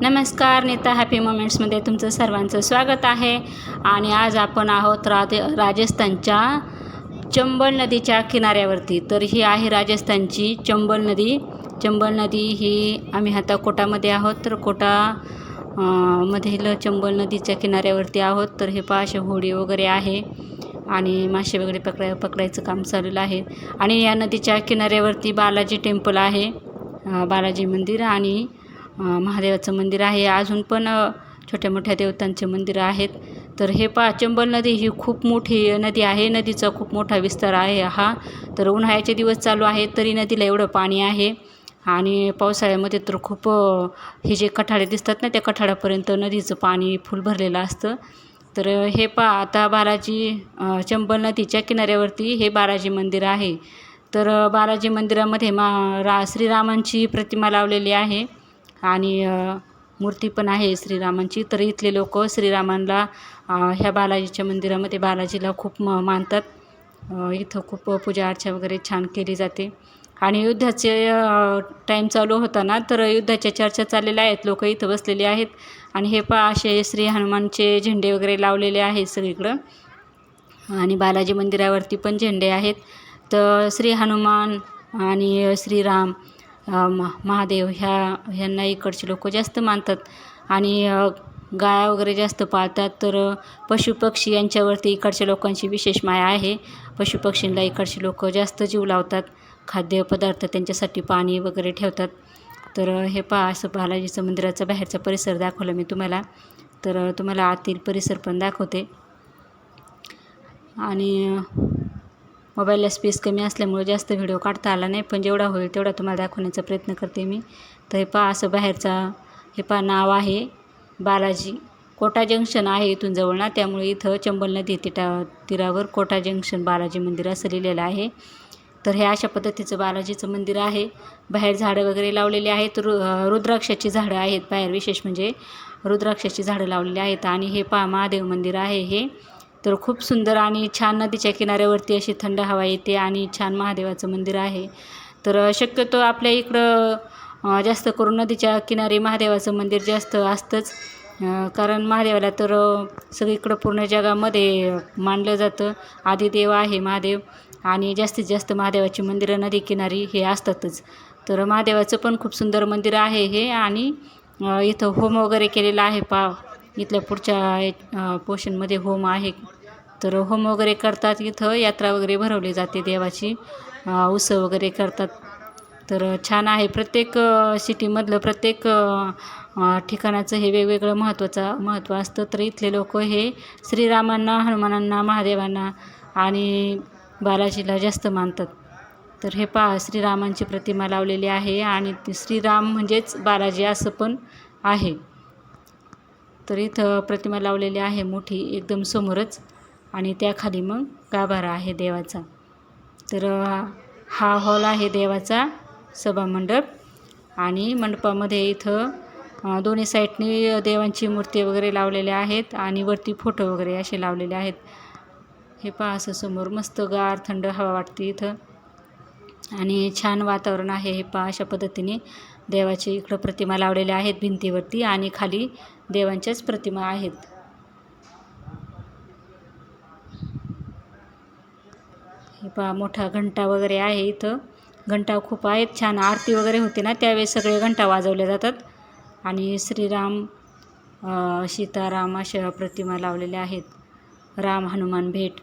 नमस्कार नीता हॅपी मोमेंट्समध्ये तुमचं सर्वांचं स्वागत आहे. आणि आज आपण आहोत राज राजस्थानच्या चंबळ नदीच्या किनाऱ्यावरती. तर ही आहे राजस्थानची चंबळ नदी. चंबळ नदी ही आम्ही आता कोटामध्ये आहोत. तर कोटा मधील चंबळ नदीच्या किनाऱ्यावरती आहोत. तर हे पाशे होडी वगैरे आहे. आणि मासे वगैरे पकडाय पकडायचं काम चाललेलं आहे. आणि या नदीच्या किनाऱ्यावरती बालाजी टेम्पल आहे. बालाजी मंदिर आणि महादेवाचं मंदिर आहे. अजून पण छोट्या मोठ्या देवतांचे मंदिरं आहेत. तर हे पा चंबल नदी ही खूप मोठी नदी आहे. नदीचा खूप मोठा विस्तार आहे हा. तर उन्हाळ्याचे दिवस चालू आहेत तरी नदीला एवढं पाणी आहे. आणि पावसाळ्यामध्ये तर खूप हे जे कठाडे दिसतात ना त्या कठाडापर्यंत नदीचं पाणी फुल भरलेलं असतं. तर हे पा आता बालाजी चंबल नदीच्या किनाऱ्यावरती हे बालाजी मंदिर आहे. तर बालाजी मंदिरामध्ये मा रा श्रीरामांची प्रतिमा लावलेली आहे. आणि मूर्ती पण आहे श्रीरामांची. तर इथले लोक श्रीरामांना ह्या बालाजीच्या मंदिरामध्ये बालाजीला खूप म मानतात. इथं खूप पूजा अर्चा वगैरे छान केली जाते. आणि युद्धाचे टाईम चालू होता ना तर युद्धाच्या चर्चा चाललेल्या आहेत. लोक इथं बसलेले आहेत. आणि हे पा असे श्री हनुमानचे झेंडे वगैरे लावलेले आहेत सगळीकडं. आणि बालाजी मंदिरावरती पण झेंडे आहेत. तर श्री हनुमान आणि श्रीराम म महादेव ह्या ह्यांना इकडचे लोक जास्त मानतात. आणि गाया वगैरे जास्त पाळतात. तर पशुपक्षी यांच्यावरती इकडच्या लोकांची विशेष माया आहे. पशुपक्षींना इकडचे लोक जास्त जीव लावतात. खाद्यपदार्थ त्यांच्यासाठी पाणी वगैरे ठेवतात. तर हे पहा असं बालाजीचं मंदिराचा बाहेरचा परिसर दाखवला मी तुम्हाला. तर तुम्हाला आतील परिसर पण दाखवते. आणि मोबाईलला स्पेस कमी असल्यामुळे जास्त व्हिडिओ काढता आला नाही पण जेवढा होईल तेवढा तुम्हाला दाखवण्याचा प्रयत्न करते मी. तर हे पहा असं बाहेरचा हे पहा नाव आहे बालाजी. कोटा जंक्शन आहे इथून जवळ ना त्यामुळे इथं चंबल नदी तिटा तीरावर कोटा जंक्शन बालाजी मंदिर असं लिहिलेलं आहे. तर हे अशा पद्धतीचं बालाजीचं मंदिर आहे. बाहेर झाडं वगैरे लावलेली आहेत. रु रुद्राक्षाची झाडं आहेत बाहेर विशेष म्हणजे रुद्राक्षाची झाडं लावलेली आहेत. आणि हे पहा महादेव मंदिर आहे हे. तर खूप सुंदर आणि छान नदीच्या किनाऱ्यावरती अशी थंड हवा येते आणि छान महादेवाचं मंदिर आहे. तर शक्यतो आपल्या इकडं जास्त करून नदीच्या किनारी महादेवाचं मंदिर जास्त असतंच. कारण महादेवाला तर सगळीकडं पूर्ण जगामध्ये मानलं जातं. आदिदेव आहे महादेव आणि जास्तीत जास्त महादेवाची मंदिरं नदी किनारी हे असतातच. तर महादेवाचं पण खूप सुंदर मंदिर आहे हे आणि इथं होम वगैरे केलेला आहे. पा इथल्या पुढच्या पोर्शनमध्ये होम आहे. तर होम वगैरे करतात इथं यात्रा वगैरे भरवली जाते देवाची उत्सव वगैरे करतात. तर छान आहे. प्रत्येक सिटीमधलं प्रत्येक ठिकाणाचं हे वेगवेगळं महत्त्वाचं महत्त्व असतं. तर इथले लोक हे श्रीरामांना हनुमानांना महादेवांना आणि बालाजीला जास्त मानतात. तर हे पहा श्रीरामांची प्रतिमा लावलेली आहे आणि ती श्रीराम म्हणजेच बालाजी असं पण आहे. तर इथं प्रतिमा लावलेली आहे मोठी एकदम समोरच. आणि त्याखाली मग गाभारा आहे देवाचा. तर हा हॉल आहे देवाचा सभामंडप आणि मंडपामध्ये इथं दोन्ही साईडनी देवांची मूर्ती वगैरे लावलेल्या आहेत आणि वरती फोटो वगैरे असे लावलेले आहेत. हे पहा असं समोर मस्त गार थंड हवा वाटते इथं. आणि छान वातावरण आहे हे पहा अशा पद्धतीने देवाची इकडं प्रतिमा लावलेल्या आहेत भिंतीवरती आणि खाली देवांच्याच प्रतिमा आहेत. हे पहा मोठा घंटा वगैरे आहे इथं. घंटा खूप आहेत. छान आरती वगैरे होते ना त्यावेळेस सगळे घंटा वाजवले जातात. आणि श्रीराम सीताराम अशा प्रतिमा लावलेल्या आहेत. राम हनुमान भेट.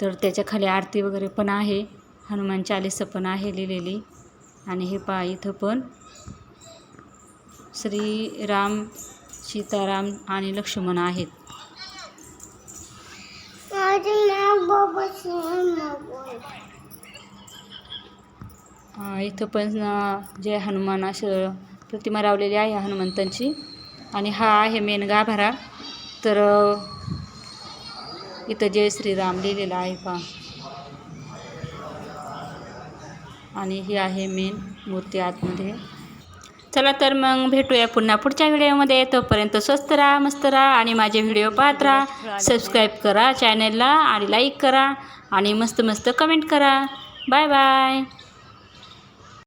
तर त्याच्याखाली आरती वगैरे पण आहे. हनुमान चालीसा पण आहे लिहिलेली. आणि हे पहा इथं पण श्रीराम सीताराम आणि लक्ष्मण आहेत. इथं पण जय हनुमान असं प्रतिमा लावलेली आहे हनुमंतांची. आणि हा आहे मेन गाभारा. तर इथं जय श्रीराम लिहिलेलं आहे पहा. आणि ही आहे मेन मूर्ती आतमध्ये. चला तर मग भेटूया पुन्हा पुढच्या व्हिडिओमध्ये. तोपर्यंत स्वस्त राहा मस्त राहा आणि माझे व्हिडिओ पाहत राहा. सबस्क्राईब करा चॅनलला आणि लाईक करा आणि मस्त मस्त कमेंट करा. Bye bye